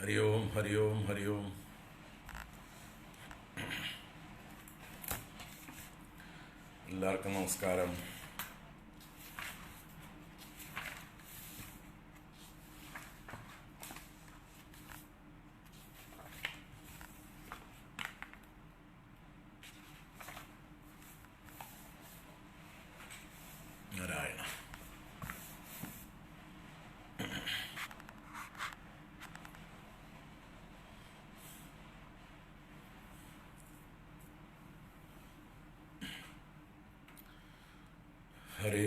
ഹരി ഓം ഹരി ഓം ഹരി ഓം എല്ലാവർക്കും നമസ്കാരം നാരായണ ഹരേ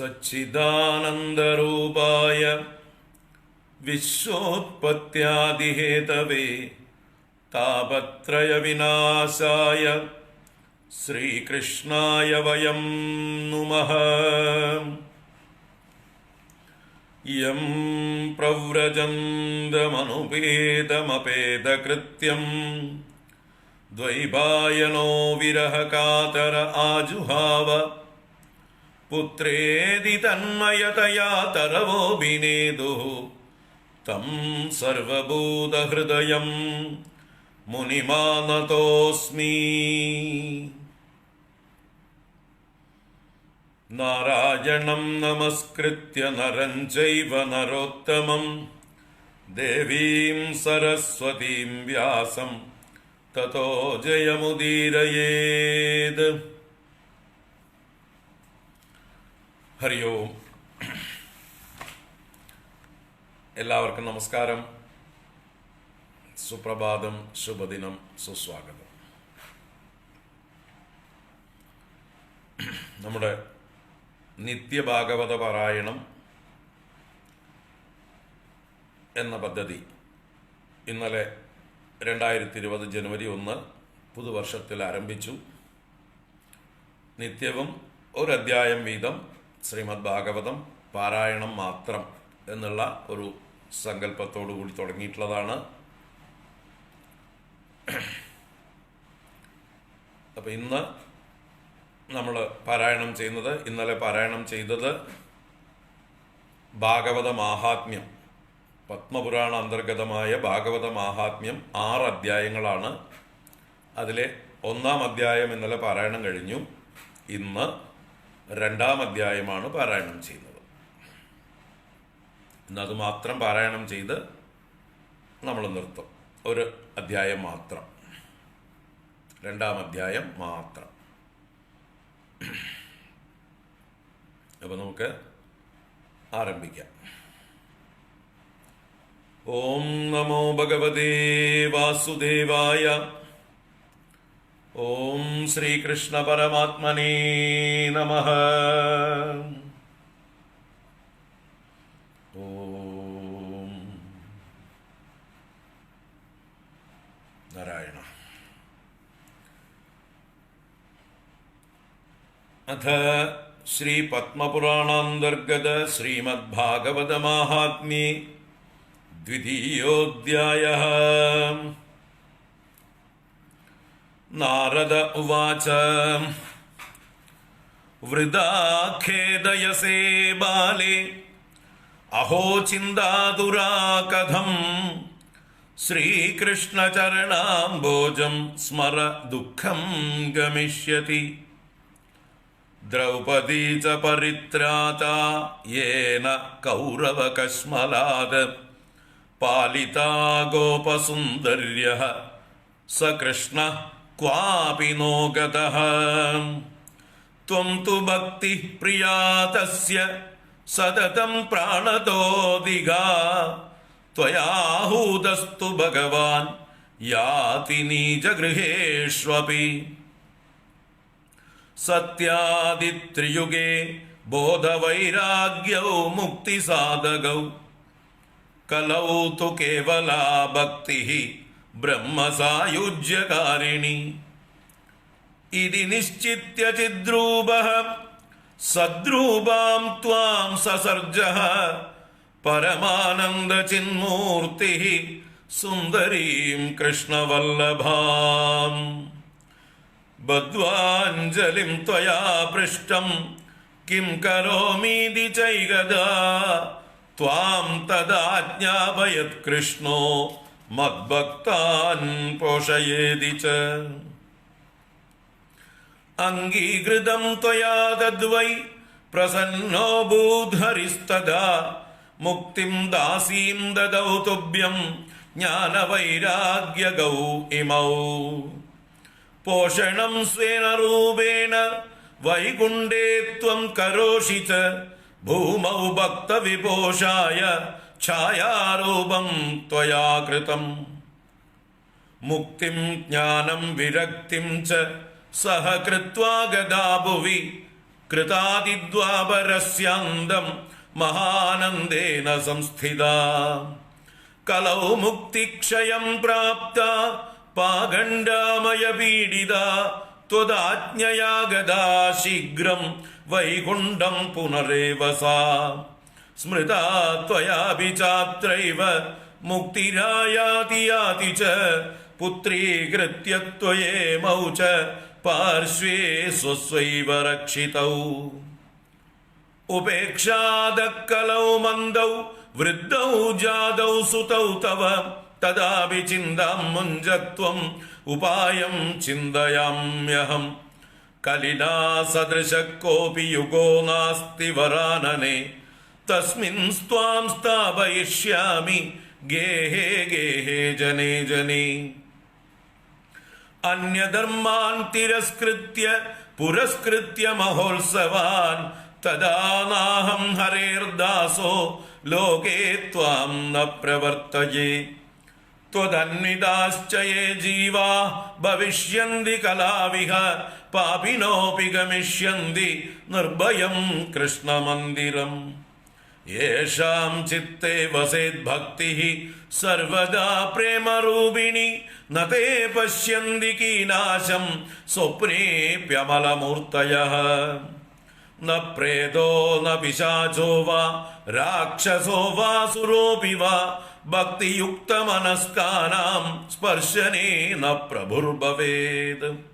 सच्चिदानन्दरूपाय विश्वोत्पत्त्यादिहेतवे तापत्रयविनाशाय श्रीकृष्णाय वयं नुमः। यं प्रव्रजन्दमनुपेतमपेतकृत्यम् द्वैपायनो विरहकातर आजुहाव പുത്രേതി തന്മയതയാ തരവോഭിനേദു തം സർവഭൂതഹൃദയം മുനിമാനതോസ്മി. നാരായണം നമസ്കൃത്യ നരം ചൈവ നരോത്തമം. ദേവീം സരസ്വതീം വ്യാസം. തതോ ജയമുദീരയേത്. ഹരി ഓം എല്ലാവർക്കും നമസ്കാരം. സുപ്രഭാതം ശുഭദിനം സുസ്വാഗതം. നമ്മുടെ നിത്യഭാഗവത പാരായണം എന്ന പദ്ധതി ഇന്നലെ രണ്ടായിരത്തി ഇരുപത് ജനുവരി ഒന്ന് പുതുവർഷത്തിൽ ആരംഭിച്ചു. നിത്യവും ഒരു അധ്യായം വീതം ശ്രീമദ് ഭാഗവതം പാരായണം മാത്രം എന്നുള്ള ഒരു സങ്കല്പത്തോടു കൂടി തുടങ്ങിയിട്ടുള്ളതാണ്. അപ്പം ഇന്ന് നമ്മൾ പാരായണം ചെയ്യുന്നത് ഇന്നലെ പാരായണം ചെയ്തത് ഭാഗവത മാഹാത്മ്യം പത്മപുരാണ അന്തർഗതമായ ഭാഗവത മാഹാത്മ്യം ആറ് അധ്യായങ്ങളാണ്. അതിലെ ഒന്നാം അധ്യായം ഇന്നലെ പാരായണം കഴിഞ്ഞു. ഇന്ന് രണ്ടാം അധ്യായമാണ് പാരായണം ചെയ്യുന്നത്. ഇന്നത് മാത്രം പാരായണം ചെയ്ത് നമ്മൾ നിർത്തും. ഒരു അധ്യായം മാത്രം. രണ്ടാം അധ്യായം മാത്രം. അപ്പൊ നമുക്ക് ആരംഭിക്കാം. ഓം നമോ ഭഗവതേ വാസുദേവായ ॐ श्रीकृष्णपरमात्मने नमः। ॐ। नारायण। अथ श्रीपद्मपुराणान्तर्गत श्रीमद्भागवतमाहात्म्ये द्वितीयोऽध्यायः। नारद उवाच। वृदा खेदयसे बाले। अहो चिन्दादुराकथम् श्रीकृष्णचरणाम्बोजं स्मर दुःखं गमिष्यति। द्रौपदी च परित्राता येन कौरवकश्मलात् पालिता गोपसुन्दर्यः स कृष्णः। क्वापि नोगतः त्वं तु भक्तिः प्रिया तस्य सततं प्राणतो दिगा त्वयाहूतस्तु भगवान् याति नीचगृहेष्वपि सत्यादित्रियुगे बोधवैराग्यौ मुक्तिसाधगौ कलौ तु केवला भक्तिः കേവലാ ഭക്തി ബ്രഹ്മസായുജ്യകാരിണി. ഇതി നിശ്ചിത്യ ചിദ്രൂപ സദ്രൂപാം ത്വാം സസർജ. പരമാനന്ദ ചിന്മൂർത്തി സുന്ദരീം കൃഷ്ണവല്ലഭാം. ബദ്ധ്വാഞ്ജലിം ത്വയാ പൃഷ്ടം കിം കരോമീതി മദ്ഭക്താൻ പോഷയേതി ച. അംഗീകൃതം ത്വയാ തദ്വൈ പ്രസന്നോ ഭൂധരിസ്തദാ. മുക്തിം ദാസീം ദദൗ തുഭ്യം ജ്ഞാനവൈരാഗ്യഗൗ ഇമൗ. പോഷണം സ്വേന രൂപേണ വൈകുണ്ഠേ ത്വം കരോഷി ച. ഭൂമൗ ഭക്തവിപോഷായ ഛായാരൂപം ത്വയാ കൃതം മുക്തിം ജ്ഞാനം വിരക്തിം ച സഹ കൃത്വാ ഗതാ ഭുവി. കൃതാദിദ്വാപരസ്യാന്തം മഹാനന്ദേന സംസ്ഥിത. കലൗ മുക്തിക്ഷയം പ്രാപ്ത പാഖണ്ഡാമയ പീഡിത. ഗതാ ശീഘ്രം വൈകുണ്ഠം പുനരേവ സാ स्मृता त्वयापि चात्रैव मुक्तिरायाति याति च पुत्रीकृत्य त्वयेमौ च पार्श्वे स्वस्वैव रक्षितौ उपेक्षादक्कलौ मन्दौ वृद्धौ जातौ सुतौ तव तदापि चिन्तां मुञ्जत्वम् उपायं चिन्तयाम्यहम् कलिना सदृशः कोऽपि युगो नास्ति वरानने तस्वाम स्वां स्थापयिष्यामि। गेहे गेहे, जने जने। अन्यधर्मान् तिरस्कृत्य, पुरस्कृत्य महोत्सवान्। तदा नाहं हरेर्दासो, लोके त्वां न प्रवर्तये। त्वदन्विताश्च ये जीवा, भविष्यन्ति कलाविह, पापिनोऽपि गमिष्यन्ति, निर्भयं कृष्णमन्दिरम्। येषां चित्ते वसेद्भक्तिः सर्वदा प्रेमरूपिणि। न ते पश्यन्ति कीनाशं स्वप्नेऽप्यमलमूर्तयः। न प्रेतो, न पिशाचो वा राक्षसो वा सुरोऽपि वा भक्तियुक्तमनस्कानां स्पर्शने न प्रभुर्भवेत्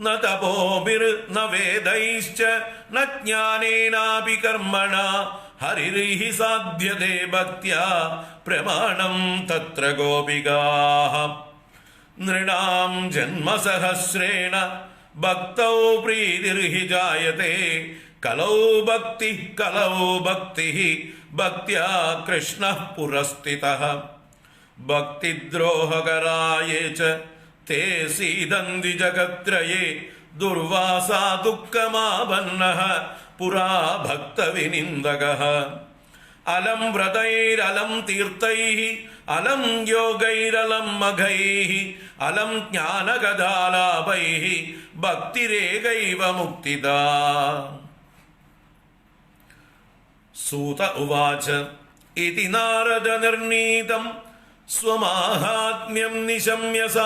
न तपोभिर्न वेदैश्च न ज्ञानेनापि कर्मणा हरिर्हि साध्यते भक्त्या प्रमाणं तत्र गोपिकाः नृणां जन्मसहस्रेण भक्तौ प्रीतिर्हि जायते कलौ भक्तिः कलौ भक्तिः भक्त्या कृष्णः पुरस्थितः भक्तिद्रोहकराये च ते सीदन्ति जगत्त्रये दुर्वासा दुःखमापन्नः പുരാ ഭക്തവിനിന്ദക അലം വ്രതൈരലം തീർത്ഥൈ അലം യോഗൈരലം മഖൈ അലം ജ്ഞാനകഥാലാപൈ ഭക്തിരേഖൈവ മുക്തിദ. സൂത ഉവാച ഇതി നാരദ നിർണീതം സ്വമാഹാത്മ്യം നിശമ്യസ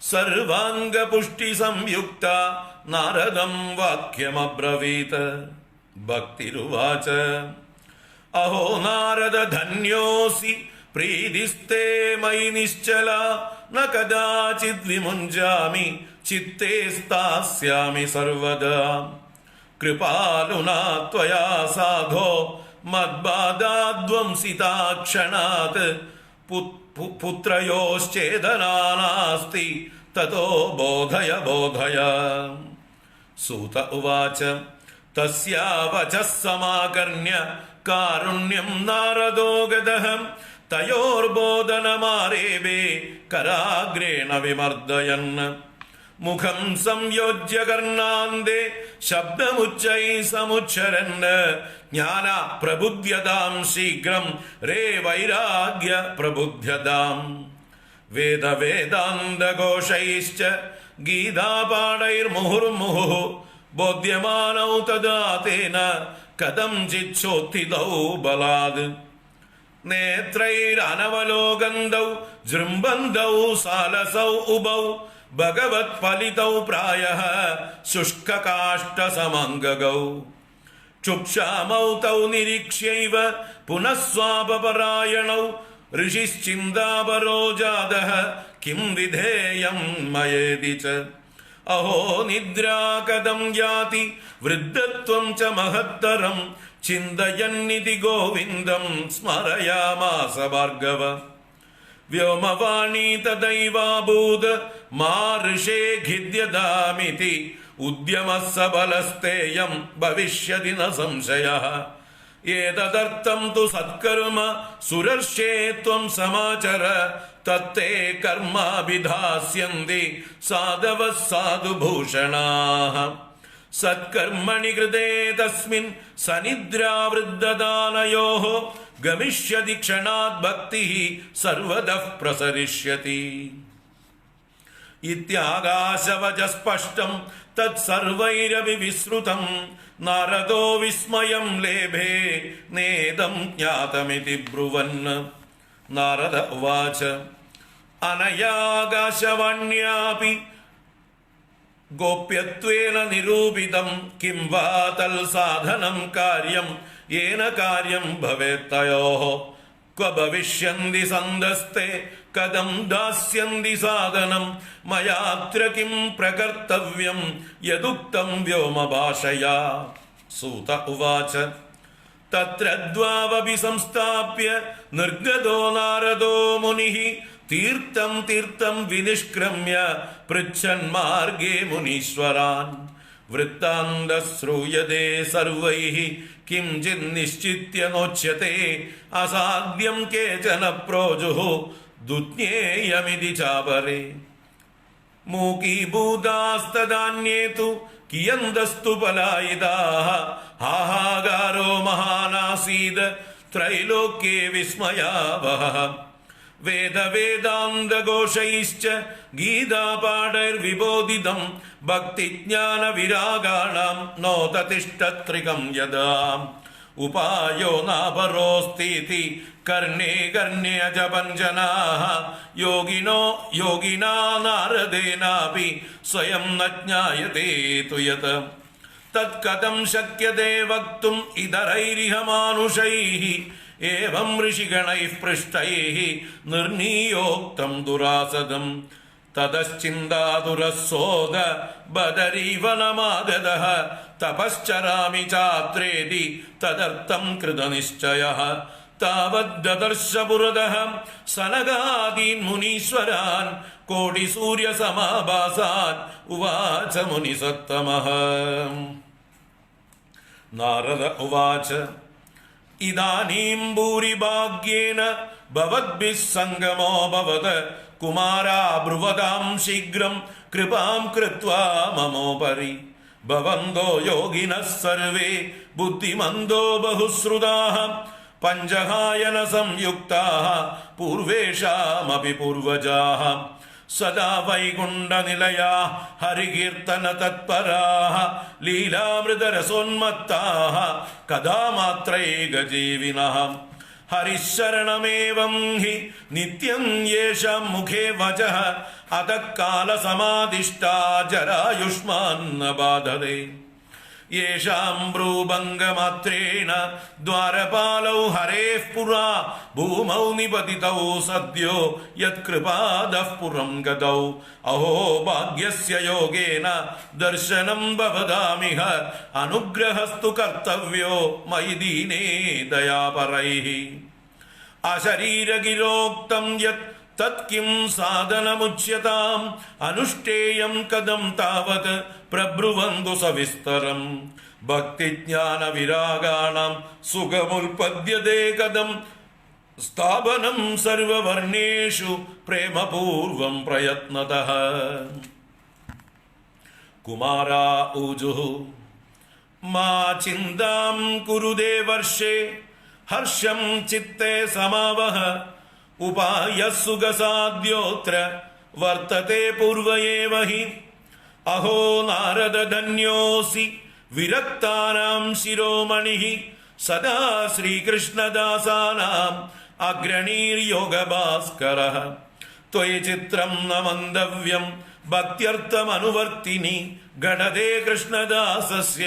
സർവാംഗപുഷ്ടി സംയുക്ത നാരദം വാക്യമബ്രവീത്. ഭക്തിരുവാച. അഹോ നാരദ ധന്യോസി പ്രീതിസ്തേ മയി നിശ്ചല. ന കദാചിത് വിമുഞ്ചാമി ചിത്തേ സ്ഥാസ്യാമി സർവദാ. കൃപാലുനാ ത്വയാ സാധോ മദ്ബാധാധ്വംസിതാ ക്ഷണാത്. പു- ततो बोधय ബോധയ ബോധയ. സൂത ഉവാച തസ്യാവചഃ സമാകർണ്യ. കാരുണ്യം നാരദോ ഗതഃ തയോർബോധനമാരേബേ കരാഗ്രേണ വിമർദയൻ മുഖം സംയോജ്യ കർണാന്തേ ശബ്ദമുച്ചൈ സമുച്ചരന് ജ്ഞാന പ്രബുദ്ധ്യതാം ശീഘ്രം രേ വൈരാഗ്യ പ്രബുദ്ധ്യതാം. വേദവേദാന്തഘോഷൈശ്ച ഗീതാപാഠൈർമുഹുർമുഹു ബോധ്യമാനൗ തദാതേന കഥം ചിച്ഛോത്തിതൗ ബലാത്. നേത്രൈരനവലോകന്തൗ ജൃംബന്ധൗ സാലസൗ ഉഭൗ ഭഗവത് ഫലിതൗ പ്രായ ശുഷ്കകാഷ്ടസമംഗഗൗ ക്ഷുക്ഷാമൗ തൗ നിരീക്ഷ്യൈവ പുനഃസ്വാപരായണൗ ഋഷിശ്ചിന്താപരോ ജാത കിം വിധേയം മയേതി ച. അഹോ നിദ്രാകഥം യാതി വൃദ്ധത്വം ച മഹത്തരം. ചിന്തയന്നിതി ഗോവിന്ദം സ്മരയാമാസ ഭാർഗവ. വ്യോമവാണി തദൈവാഭൂത് മാർഷേ ഖിദ്യതാമിതി ഉദ്യമഃ സബലസ്തേയം ഭവിഷ്യതി ന സംശയ. ഏതദർത്ഥം തു സത്കർമ്മ സുരർഷേ ത്വം സമാചര തത്തേ കർമാഭിധാസ്യന്തി സാധവ സാധുഭൂഷണാഃ. സത്കർമ്മണി കൃതേ തസ്മിൻ സനിദ്രാവൃദ്ധദാനയോः गमिष्यति क्षणात् भक्तिः सर्वदः प्रसरिष्यति। इत्यागाशवचस्पष्टं तत्सर्वैरपि विस्मृतं। नारदो विस्मयं लेभे नेदम ज्ञातमिति ब्रुवन्। नारद उवाच अनयाकाशवाण्यापि गोप्यत्वेन निरूपितं किं वा तल्साधनं कार्यं येन कार्यं भवेत्तयोः क्व भविष्यन्ति सन्दस्ते कदं दास्यन्ति साधनं मयात्र किं प्रकर्तव्यं यदुक्तं व्योमभाषया सूत उवाच तत्र द्वावपि संस्थाप्य निर्गतो नारदो मुनिः तीर्थं तीर्थं विनिष्क्रम्य पृच्छन् मार्गे मुनीश्वरान् वृत्तान्तः श्रूयते सर्वैः किञ्चिन्निश्चित्यनोच्यते असाध्यं केचन प्रोजुः दुज्ञेयमिति चापरे। मूकीभूतास्तदान्ये तु कियन्दस्तु पलायिताः। हाहाकारो महानासीद त्रैलोक्ये विस्मयावहः। വേദവേദാന്തഘോഷൈശ്ച ഗീതാപാഠൈർവിബോധിതം ഭക്തിജ്ഞാനവിരാഗാണാം നോതതിഷ്ഠത്രികം യഥാ. ഉപായോ നാപരോസ്തീതി കർണേ കർണ്യജപഞ്ജനാഹ യോഗിനോ യോഗിനാ നാരദേനാപി സ്വയം ന ജ്ഞായതേ തുയത് തത്കഥം ശക്യത്തെ വക്തും ഇതരൈരിഹ മാനുഷൈः ഏവം ഋഷിഗണൈ പൃഷ്ടൈ നിർണീയോക്തം ദുരാസദം. തതശ്ചിന്താതുരസോദ ബദരീവനമാഗത തപശ്ചരാമി ചാത്രേതി തദർത്ഥം കൃതനിശ്ചയ. താവദ്ദർശ പുരതഃ സനകാദീൻ മുനീശ്വരാൻ. സമാഭാസാൻ ഉവാച മുനിസത്തമഃ. നാരദ ഉവാച इदानीं भूरिभाग्येन भवद्भिः सङ्गमो भवद कुमारा ब्रुवदां शीघ्रं कृपां कृत्वा ममोपरि भवन्दो योगिनः सर्वे बुद्धिमन्दो बहुश्रुताः पञ्चहायन संयुक्ताः पूर्वेषामपि पूर्वजाः സദാ വൈകുണ്ഠനിലയാ ഹരികീർത്തന തത്പരാः ലീലാമൃതരസോന്മത്താः കഥാമാത്രൈകജീവിനः ഹരിശരണമേവം ഹി നിത്യം യേഷാം മുഖേ വചഃ അതഃ കാലസമാദിഷ്ടാ ജരായുഷ്മാന്ന ബാധതേ യേഷാം ബ്രൂഭംഗമാത്രേണ ദ്വാരപാലൗ ഹരേഃ പുരാ ഭൂമൗ നിപതിതൗ സദ്യോ യത്കൃപാദഃ പുരം ഗതൗ അഹോ ഭാഗ്യസ്യ യോഗേന ദർശനം ഭവതാമിഹ അനുഗ്രഹസ്തു കർത്തവ്യോ മയി ദീനേ ദയാപരൈः അശരീരഗിരോക്തം യത് തത് കിം സാധനമുച്യതാം അനുഷ്ഠേയം കഥം താവത് പ്രബ്രുവന്തു സവിസ്തരം. ഭക്തിജ്ഞാന വിരാഗാണം സുഖമുൽപദ്യതേ കഥം. സ്ഥാപനം സർവവർണേഷു പ്രേമപൂർവം പ്രയത്നത. കുമാരാ ഊജുഃ. മാ ചിന്താം കുരുദേ വർഷേ. ഹർഷം ചിത്തേ സമാവഹ. ഉപായ സുഖസാദ്യോത്ര വർത്തത്തെ പൂർവ ഏവ ഹി. अहो नारदधन्योऽसि विरक्तानां शिरोमणिः सदा श्रीकृष्णदासानाम् अग्रणीर्योगभास्करः त्वयि चित्रं न मन्दव्यं भक्त्यर्थमनुवर्तिनि गणदे कृष्णदासस्य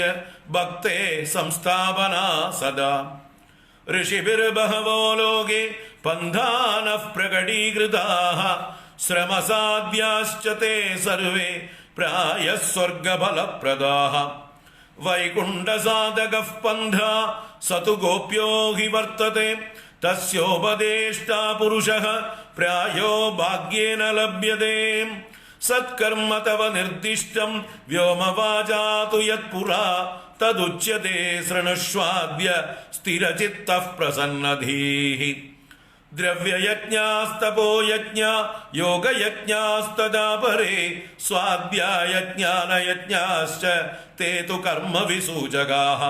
भक्ते संस्थापना सदा ऋषिभिर्बहवो लोके पन्थानः प्रकटीकृताः श्रमसाध्याश्च ते सर्वे प्रायः स्वर्गफलप्रदाः वैकुण्ठसाधकः पन्था स तु गोप्यो हि वर्तते। तस्योपदेष्टा पुरुषः प्रायो भाग्येन लभ्यते। सत्कर्म तव निर्दिष्टं व्योमवाचा तु यत्पुरा। तदुच्यते शृणुष्वाद्य स्थिरचित्तः प्रसन्नधीः। द्रव्ययज्ञास्तपो यज्ञ योगयज्ञास्तदा परे स्वाध्यायज्ञानयज्ञाश्च ते तु कर्मविसूजगाः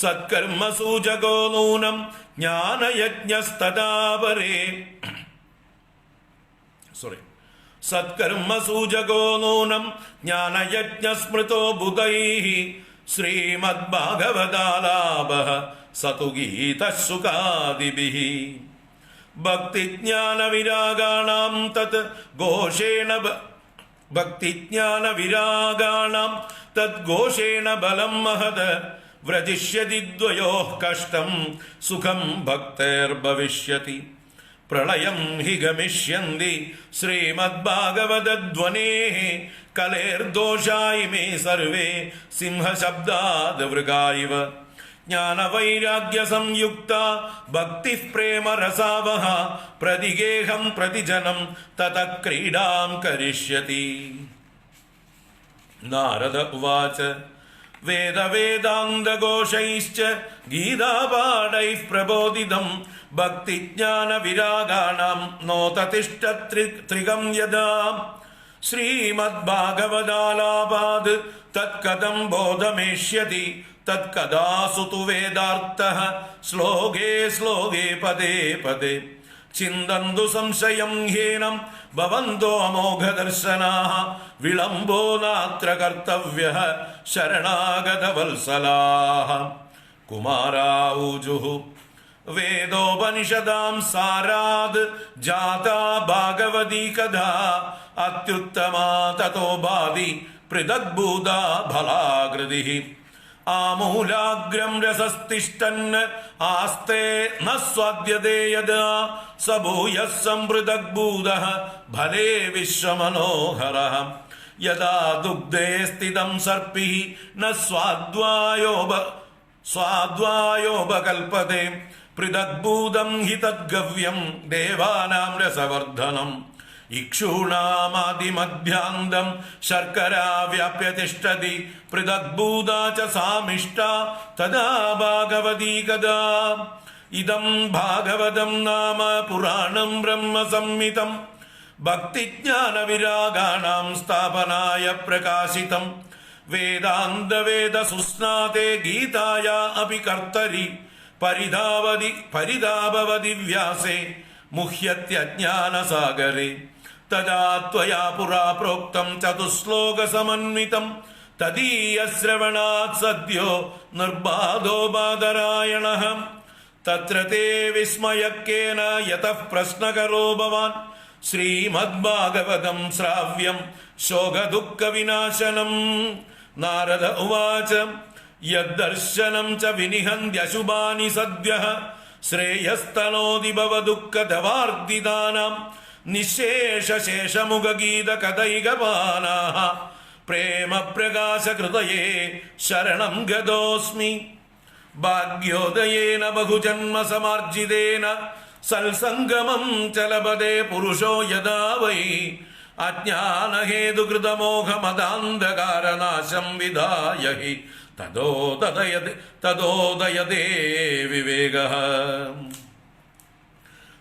सत्कर्मसूजगो नूनं ज्ञानयज्ञस्तदा परे सोरि सत्कर्मसूजगो नूनं ज्ञानयज्ञस्मृतो बुधैः श्रीमद्भागवतालाभः स तु गीतः सुखादिभिः ഭക്തിജ്ഞാനവിരാഗാണാം തത് ഘോഷേണ ഭക്തിജ്ഞാനവിരാഗാണാം തത് ഘോഷേണ ബലം മഹത് വ്രജിഷ്യതി ദ്വയോ കഷ്ടം സുഖം ഭക്തൈർഭവിഷ്യതി പ്രളയം ഹി ഗമിഷ്യന്തി ശ്രീമദ്ഭാഗവതധ്വനേ കലേർദോഷായി മേ സർവേ സിംഹശബ്ദാദ് വൃഗായിവ സംയുക്ത ഭക്തി പ്രേമ രസാവഹ പ്രതിഗേഹം പ്രതിജനം തത ക്രീഡാം കരിഷ്യതി. നാരദ ഉവാച വേദവേദാന്തഘോഷൈശ്ച ഗീതാപാഠൈः പ്രബോധിതം ഭക്തിജ്ഞാനവിരാഗാണാം നോതതിഷ്ഠത്രികം യഥാ. ശ്രീമദ്ഭാഗവതാലാപാത് തത്കഥം ബോധമേഷ്യതി തത്കഥാസു തു വേദാർത്ഥഃ ശ്ലോകേ ശ്ലോകേ പദേ പദേ ചിന്തന്തു സംശയം ഹീനം ഭവന്തോ അമോഘദർശനാ വിളംബോ നാത്ര കർത്തവ്യ ശരണാഗതവത്സലാഹ കുമാരാഊജുः വേദോപനിഷദാം സാരാത് ജാതാ ഭാഗവതി കഥാ അത്യുത്തമാ തഥോ ഭാതി പൃഥഗ്ഭൂതാ ഫലാകൃതിः ആമൂലാഗ്രം രസസ്തിഷ്ടൻ ആസ്തേ ന സ്വാദ്യതേയത് സഭൂയ സ ഭൂയഃ സംവൃതഗ്ഭൂതഃ ഫലേ വിശ്വമനോഹര. യഥാ ദുഗ്ധേ സ്ഥിതം സർപ്പി ന സ്വാദ്വായോപ സ്വാദ്വായോപകൽപതേ പൃഥഗ്ഭൂതം ഹി തദ്ഗവ്യം ദേവാനാം രസവർദ്ധനം. ഇക്ഷൂണാമാദിമധ്യാന്തം ശർക്കരാ വ്യാപ്യ തിഷ്ടതി പൃഥഗ്ഭൂതാ ച സാമിഷ്ട തദാ ഭാഗവതീ കഥാ. ഇതം ഭാഗവതം നാമ പുരാണം ബ്രഹ്മസംഹിതം ഭക്തിജ്ഞാനവിരാഗാണാം സ്ഥാപനായ പ്രകാശിതം. വേദാന്തവേദ സുസ്നാതേ ഗീതായ അപി കർത്തരി പരിതാവതി പരിതാപവതി വ്യാസേ മുഹ്യത്യജ്ഞാനസാഗരേ. തദാ ത്വയാ പുരാ പ്രോക്തം ചതുശ്ലോകസമന്വിതം തദീയശ്രവണാത് സദ്യോ നിർബാധോ ബാദരായണഃ തത്ര തേ വിസ്മയക്കേന യതഃ പ്രശ്നകരോ ഭവാൻ. ശ്രീമദ്ഭാഗവതം ശ്രാവ്യം ശോകദുഃഖവിനാശനം. നാരദ ഉവാച യദ്ദർശനം ച വിനിഹന്ത്യശുഭാനി സദ്യഃ. ശ്രേയസ്തനോതി ഭവദുഃഖദവാർദിതാനാം നിശേഷശേഷമുഖഗീതകഥൈകപാനാः പ്രേമപ്രകാശകൃതയേ ശരണം ഗതോസ്മി. ഭാഗ്യോദയേന ബഹുജന്മസമാർജിതേന സൽസംഗമം ചലപദേ പുരുഷോ യഥാ വൈ. അജ്ഞാനഹേതുകൃതമോഹമതാന്ധകാരനാശം വിധായ ഹി തദോദയതേ വിവേക.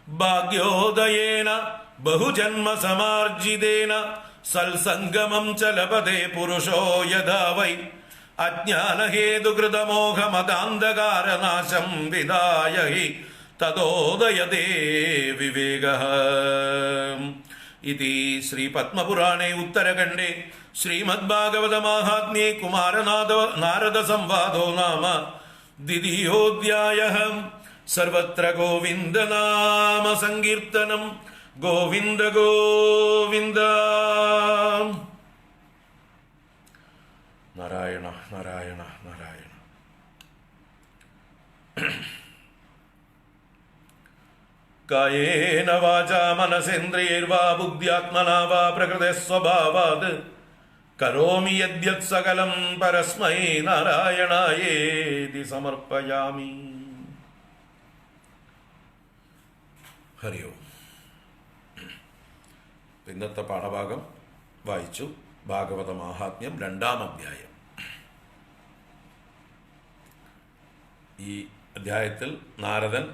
ഭാഗ്യോദയേന ബഹുജന്മസമാർജിതേന സൽസംഗമം ച ലഭത്തെ പുരുഷോ യഥാ വൈ. അജ്ഞാനഹേതുകൃതമോഹമതാന്ധകാരനാശം വിധായ ഹി തദോദയതേ വിവേക. ഇതി ശ്രീ പത്മപുരാണേ ഉത്തരഖണ്ഡേ. ശ്രീമദ്ഭാഗവതമാഹാത്മ്യേ കുമാരനാഥ നാരദ സംവാദോ നാമ. ദ്വിതീയോധ്യായ സർവത്ര ഗോവിന്ദനാമ സങ്കീർത്തനം ഗോവിന്ദ ഗോവിന്ദ. നാരായണ നാരായണ നാരായണ. കായേന വാച മനസേന്ദ്രിയൈർവാ ബുദ്ധ്യാത്മനാ വാ പ്രകൃതി സ്വഭാവാത്. കരോമി യദ്യത് സകലം പരസ്മൈ നാരായണായേതി സമർപ്പയാമി. ഹരി ഓം ഇന്നത്തെ പാഠഭാഗം വായിച്ചു. ഭാഗവത മാഹാത്മ്യം രണ്ടാം അധ്യായം. ഈ അധ്യായത്തിൽ നാരദൻ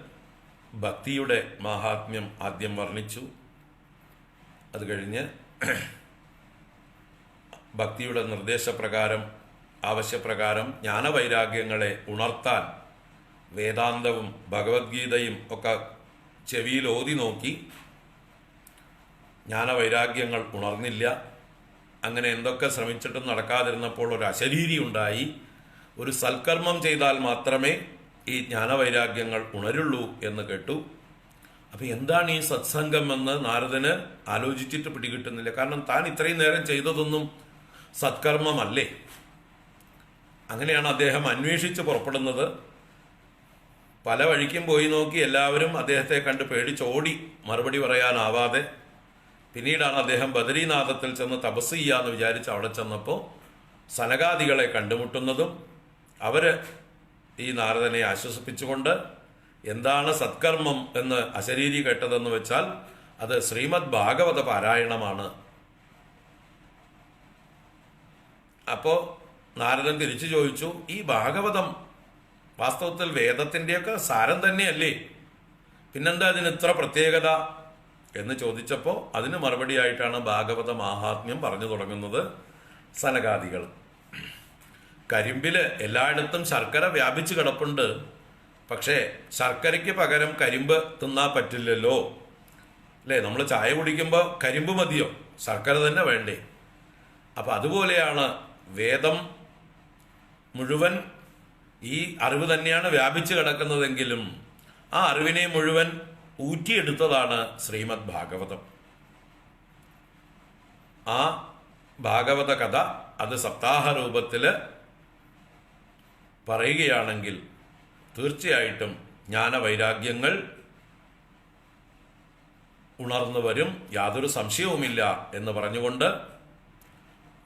ഭക്തിയുടെ മാഹാത്മ്യം ആദ്യം വർണിച്ചു. അത് കഴിഞ്ഞ് ഭക്തിയുടെ നിർദ്ദേശപ്രകാരം ആവശ്യപ്രകാരം ജ്ഞാനവൈരാഗ്യങ്ങളെ ഉണർത്താൻ വേദാന്തവും ഭഗവത്ഗീതയും ഒക്കെ ചെവിയിൽ ഓതി നോക്കി ജ്ഞാനവൈരാഗ്യങ്ങൾ ഉണർന്നില്ല. അങ്ങനെ എന്തൊക്കെ ശ്രമിച്ചിട്ടും നടക്കാതിരുന്നപ്പോൾ ഒരു അശരീരി ഉണ്ടായി. ഒരു സൽക്കർമ്മം ചെയ്താൽ മാത്രമേ ഈ ജ്ഞാനവൈരാഗ്യങ്ങൾ ഉണരുള്ളൂ എന്ന് കേട്ടു. അപ്പൊ എന്താണ് ഈ സത്സംഗം എന്ന് നാരദന് ആലോചിച്ചിട്ട് പിടികിട്ടുന്നില്ല. കാരണം താൻ ഇത്രയും നേരം ചെയ്തതൊന്നും സത്കർമ്മമല്ലേ? അങ്ങനെയാണ് അദ്ദേഹം അന്വേഷിച്ച് പുറപ്പെടുന്നത്. പല വഴിക്കും പോയി നോക്കി എല്ലാവരും അദ്ദേഹത്തെ കണ്ട് പേടിച്ചോടി മറുപടി പറയാനാവാതെ പിന്നീടാണ് അദ്ദേഹം ബദരീനാഥത്തിൽ ചെന്ന് തപസ് ചെയ്യാന്ന് വിചാരിച്ച് അവിടെ ചെന്നപ്പോൾ സനകാദികളെ കണ്ടുമുട്ടുന്നതും അവർ ഈ നാരദനെ ആശ്വസിപ്പിച്ചുകൊണ്ട് എന്താണ് സത്കർമ്മം എന്ന് അശരീരി കേട്ടതെന്ന് വെച്ചാൽ അത് ശ്രീമദ് ഭാഗവത പാരായണമാണ്. അപ്പോൾ നാരദൻ തിരിച്ചു ചോദിച്ചു ഈ ഭാഗവതം വാസ്തവത്തിൽ വേദത്തിന്റെയൊക്കെ സാരം തന്നെയല്ലേ? പിന്നെന്താ അതിന് ഇത്ര പ്രത്യേകത? എന്ന് ചോദിച്ചപ്പോൾ അതിന് മറുപടിയായിട്ടാണ് ഭാഗവത മാഹാത്മ്യം പറഞ്ഞു തുടങ്ങുന്നത് സനകാദികൾ. കരിമ്പിൽ എല്ലായിടത്തും ശർക്കര വ്യാപിച്ചു കിടപ്പുണ്ട്. പക്ഷേ ശർക്കരയ്ക്ക് പകരം കരിമ്പ് തിന്നാൻ പറ്റില്ലല്ലോ. അല്ലേ? നമ്മൾ ചായ കുടിക്കുമ്പോൾ കരിമ്പ് മതിയോ? ശർക്കര തന്നെ വേണ്ടേ? അപ്പം അതുപോലെയാണ് വേദം മുഴുവൻ ഈ അറിവ് തന്നെയാണ് വ്യാപിച്ചു കിടക്കുന്നതെങ്കിലും ആ അറിവിനെ മുഴുവൻ ഊറ്റിയെടുത്തതാണ് ശ്രീമദ് ഭാഗവതം. ആ ഭാഗവത കഥ അത് സപ്താഹ രൂപത്തിൽ പറയുകയാണെങ്കിൽ തീർച്ചയായിട്ടും ജ്ഞാനവൈരാഗ്യങ്ങൾ ഉണർന്നു വരും യാതൊരു സംശയവുമില്ല എന്ന് പറഞ്ഞുകൊണ്ട്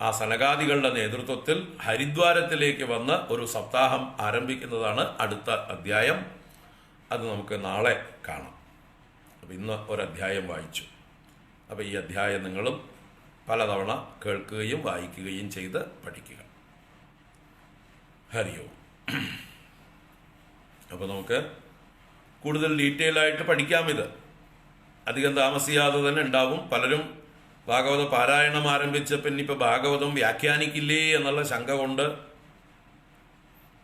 ആ സനകാദികളുടെ നേതൃത്വത്തിൽ ഹരിദ്വാരത്തിലേക്ക് വന്ന് ഒരു സപ്താഹം ആരംഭിക്കുന്നതാണ് അടുത്ത അധ്യായം. അത് നമുക്ക് നാളെ കാണാം. അപ്പം ഇന്ന് ഒരധ്യായം വായിച്ചു. അപ്പോൾ ഈ അധ്യായം നിങ്ങളും പലതവണ കേൾക്കുകയും വായിക്കുകയും ചെയ്ത് പഠിക്കുക. ഹരിയോ. അപ്പോൾ നമുക്ക് കൂടുതൽ ഡീറ്റെയിൽ ആയിട്ട് പഠിക്കാം ഇത്. അധികം താമസിയാതെ തന്നെ ഉണ്ടാവും. പലരും ഭാഗവത പാരായണം ആരംഭിച്ച പിന്നെ ഭാഗവതം വ്യാഖ്യാനിക്കില്ലേ എന്നുള്ള ശങ്ക കൊണ്ട്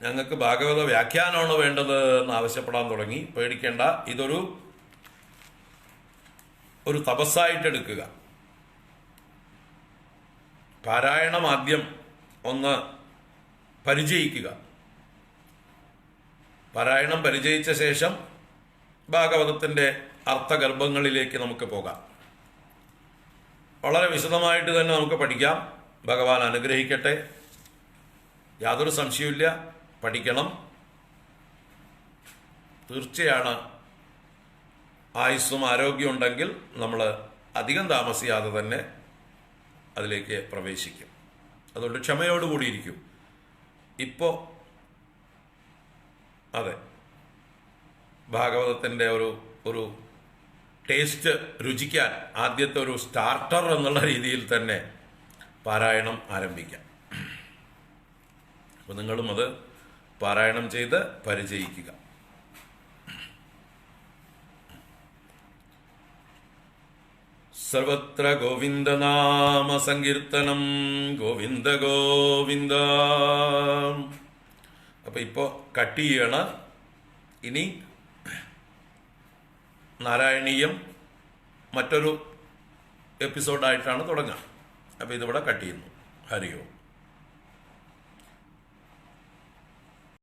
ഞങ്ങൾക്ക് ഭാഗവത വ്യാഖ്യാനമാണ് വേണ്ടത് എന്ന് ആവശ്യപ്പെടാൻ തുടങ്ങി. പേടിക്കേണ്ട ഇതൊരു ഒരു തപസ്സായിട്ട് എടുക്കുക പാരായണം ആദ്യം ഒന്ന് പരിചയിക്കുക. പാരായണം പരിചയിച്ച ശേഷം ഭാഗവതത്തിന്റെ അർത്ഥഗർഭങ്ങളിലേക്ക് നമുക്ക് പോകാം. വളരെ വിശദമായിട്ട് തന്നെ നമുക്ക് പഠിക്കാം. ഭഗവാൻ അനുഗ്രഹിക്കട്ടെ. യാതൊരു സംശയമില്ല പഠിക്കണം. തീർച്ചയാണ് ആയുസ്സും ആരോഗ്യം ഉണ്ടെങ്കിൽ നമ്മൾ അധികം താമസിയാതെ തന്നെ അതിലേക്ക് പ്രവേശിക്കും. അതുകൊണ്ട് ക്ഷമയോടുകൂടിയിരിക്കും ഇപ്പോൾ അതെ. ഭാഗവതത്തിന്റെ ഒരു ഒരു ടേസ്റ്റ് രുചിക്കാൻ ആദ്യത്തെ ഒരു സ്റ്റാർട്ടർ എന്നുള്ള രീതിയിൽ തന്നെ പാരായണം ആരംഭിക്കാം. അപ്പോൾ നിങ്ങളും അത് പാരായണം ചെയ്ത് പരിചയിക്കുക. സർവത്ര ഗോവിന്ദനാമ സങ്കീർത്തനം. ഗോവിന്ദ ഗോവിന്ദ. അപ്പൊ ഇപ്പോ കട്ട് ചെയ്യണ. ഇനി നാരായണീയം മറ്റൊരു എപ്പിസോഡായിട്ടാണ് തുടങ്ങുക അപ്പോൾ ഇതിവിടെ കട്ട് ചെയ്യുന്നു. ഹരി ഓം